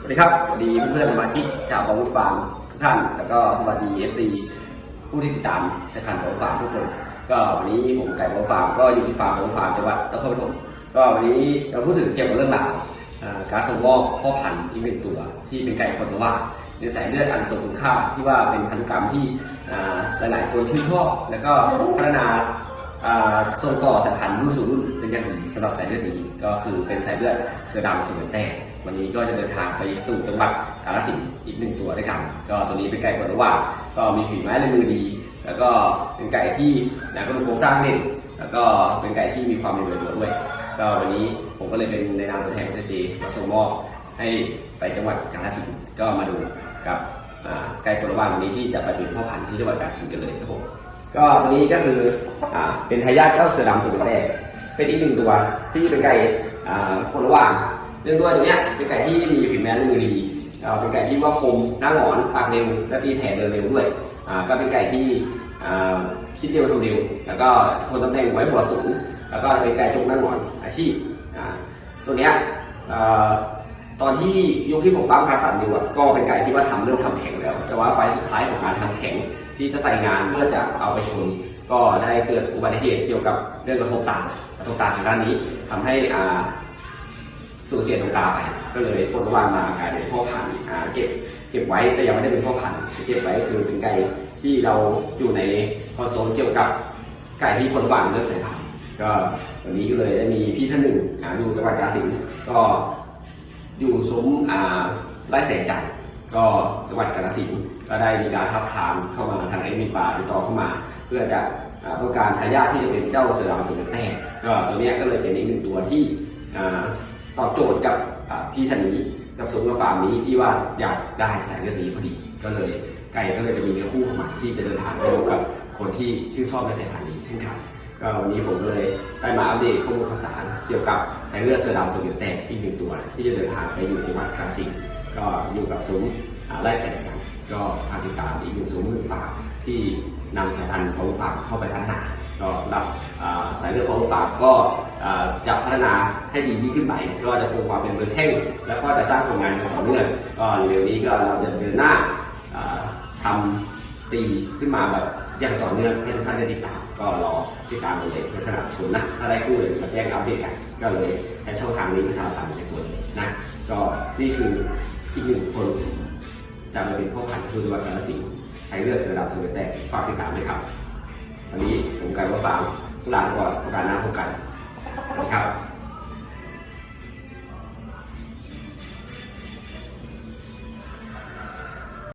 สวัสดีครับสวัสดีเพื่อนๆสมาชิกชาวบอลฟาร์มทุกท่าน แล้วก็สวัสดี FC ผู้ที่ติดตามสายพันธุ์บอลฟาร์มทุกคน ก็วันนี้ผมไก่บอลฟาร์มก็อยู่ที่ฟาร์มบอลฟาร์มจังหวัดนครปฐมก็วันนี้เราพูดถึงเกี่ยวกับเรื่องราวอ่าการส่งมอบพ่อพันธุ์อีกหนึ่งตัวที่เป็นไก่พลว่าในสายเลือดอันทรงคุณค่าที่ว่าเป็นพันธุกรรมที่หลายๆ คนชื่นชอบ แล้วก็พัฒนา ส่งต่อสายพันธุ์รุ่นสู่รุ่นเป็นอย่างดีสำหรับสายเลือดนี้ก็คือเป็นสายเลือดเสือดำเสือแต้วันนี้ก็จะเดินทางไปสู่จังหวัดกาฬสินธุ์อีกหนึ่งตัวด้วยกันก็ตัวนี้เป็นไก่ผลระหว่างก็มีฝีไม้ลายมือดี แล้วก็เป็นไก่ที่นะก็ดูโครงสร้างเด่นแล้วก็เป็นไก่ที่มีความเป็นตัวด้วย ก็วันนี้ผมก็เลยเป็นในนามตัวแทนเซจีมาส่งมอบให้ไปจังหวัดกาฬสินธุ์ก็มาดูกับไก่ผลระหว่างวันนี้ที่จะไปเป็นพ่อพันธุ์ที่จังหวัดกาฬสินธุ์กันเลยครับผม ก็ตัวนี้ก็คืออ่าเป็นทายาทเจ้าเสือดำสุดแรกเป็นอีกหนึ่งตัวที่เป็นไก่อ่าคนระหว่างเรื่องตัวตัวเนี้ยเป็นไก่ที่มีฝีแม้ลมือดีเป็นไก่ที่ว่าคมหน้าหงอนปากเร็วและตีแผ่เดินเร็วด้วยอ่าก็เป็นไก่ที่อ่าคิดเร็วทำเร็วแล้วก็คนตำแหน่งไว้หัวสูงแล้วก็เป็นไก่จงหน้าหงอนอาชีพอ่าตัวเนี้ยอ่า ตอนที่ยุคที่ผมปั้มคาสันอยู่อะก็เป็นไก่ที่ว่าทำเรื่องทำแข็งแล้ว แต่ว่าไฟสุดท้ายของการทำแข็งที่จะใส่งานเพื่อจะเอาไปชน ก็ได้เกิดอุบัติเหตุเกี่ยวกับเรื่องกระทบตากระทบตาทางด้านนี้ทำให้อ่าสูญเสียดวงตาไปก็เลยผลระวางมากลายเป็นพ่อพันธุ์อ่าเก็บเก็บไว้แต่ยังไม่ได้เป็นพ่อพันธุ์เก็บไว้คือเป็นไก่ที่เราอยู่ในคอนโซลเกี่ยวกับไก่ที่ผลระวางเลือกสายพันธุ์ก็วันนี้ก็เลยได้มีพี่ท่านหนึ่งอยู่จังหวัดกาฬสินธุ์ก็ อยู่ซุ้มไร่แสงจันทร์ก็จังหวัดกาฬสินธุ์ก็ได้มีการทับทามเข้ามาทางเอ็มมีป่าติดต่อเข้ามา เพื่อจะต้องการทายาทที่จะเป็นเจ้าเสือดำเสือแต้ก็ตัวนี้ก็เลยเป็นอีกหนึ่งตัวที่อ่าตอบโจทย์กับพี่ท่านนี้กับซุ้มกระฟาร์มนี้ที่ว่าอยากได้สายเลือดนี้พอดี ก็เลยไก่ก็เลยจะมีเนื้อคู่ข้ามาที่จะเดินทางไปดูกับคนที่ชื่นชอบในสายพันธุ์นี้เช่นกัน ก็วันนี้ผมก็เลยได้มาอัปเดตข้อมูลข่าวสารเกี่ยวกับสายเลือดเสือดำสูงแตกอีกหนึ่งตัว ที่จะเดินทางไปอยู่จังหวัดกาฬสินธุ์ก็อยู่กับซุ้มไร่แสงจันทร์ก็ฝากติดตามอีกหนึ่งซุ้มหนึ่งฝากที่นำสายพันธุ์พาวฟาร์มเข้าไปพัฒนาก็สำหรับสายเลือดพาวฟาร์มก็จะพัฒนาให้ดียิ่งขึ้นไปก็จะคงความเป็นเบอร์แท่งแล้วก็จะสร้างผลงานองต่อเนื่องก็เร็วนี้ก็เราจะเดินหน้าทำตีขึ้นมาแบบ อย่างต่อเนื่องให้ทุกท่านได้ติดตามก็รอติดตามกันเลยในสนับสนุนนะถ้าได้คู่เลยมาแจ้งอัปเดตกัน ก็เลยใช้ช่องทางนี้ประชาสัมพันธ์ในตัวเลยนะ ก็นี่คืออีกหนึ่งคนจะมาเป็นพวกพันธุ์คือจังหวัดกาฬสินธุ์ใช้เลือดเสือดำเสือแตกฝากติดตามด้วยครับวันนี้ผมไก่ว่าฟาร์มลาไปก่อนโอกาสหน้าพบกันครับ